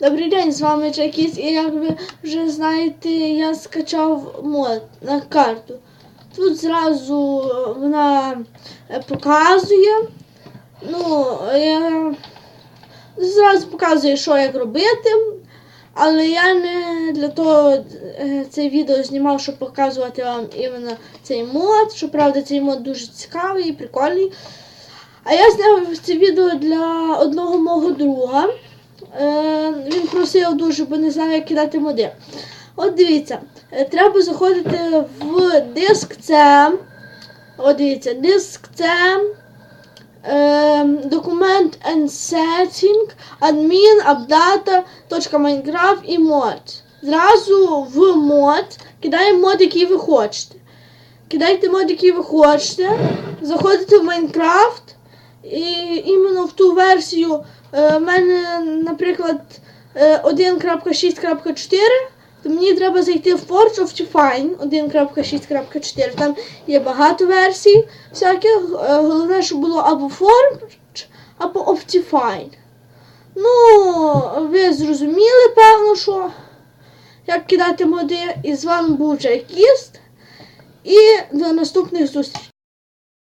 Добрий день, з вами Чайкіс, і як ви вже знаєте, я скачав мод на карту. Тут зразу е, вона е, показує. Ну, я зразу показує, що як робити. Але я не для того е, це відео знімав, щоб показувати вам іменно цей мод. Щоправда, цей мод дуже цікавий і прикольний. А я зняв це відео для одного мого друга. Е, він просив дуже, бо не знав, як кидати моди. От дивіться, е, треба заходити в диск C. От дивіться, диск C. Е, документ and setting, admin, updata, .minecraft і мод. Зразу в мод кидаємо мод, який ви хочете. Кидайте мод, який ви хочете, заходите в Майнкрафт і іменно в ту версію в мене, наприклад, е, 1.6.4, то мені треба зайти в Forge of Define 1.6.4. Там є багато версій всяких. Е, Головне, щоб було або Forge, або Optifine. Ну, ви зрозуміли, певно, що як кидати моди. І з вами був Джайкіст. І до наступних зустрічей.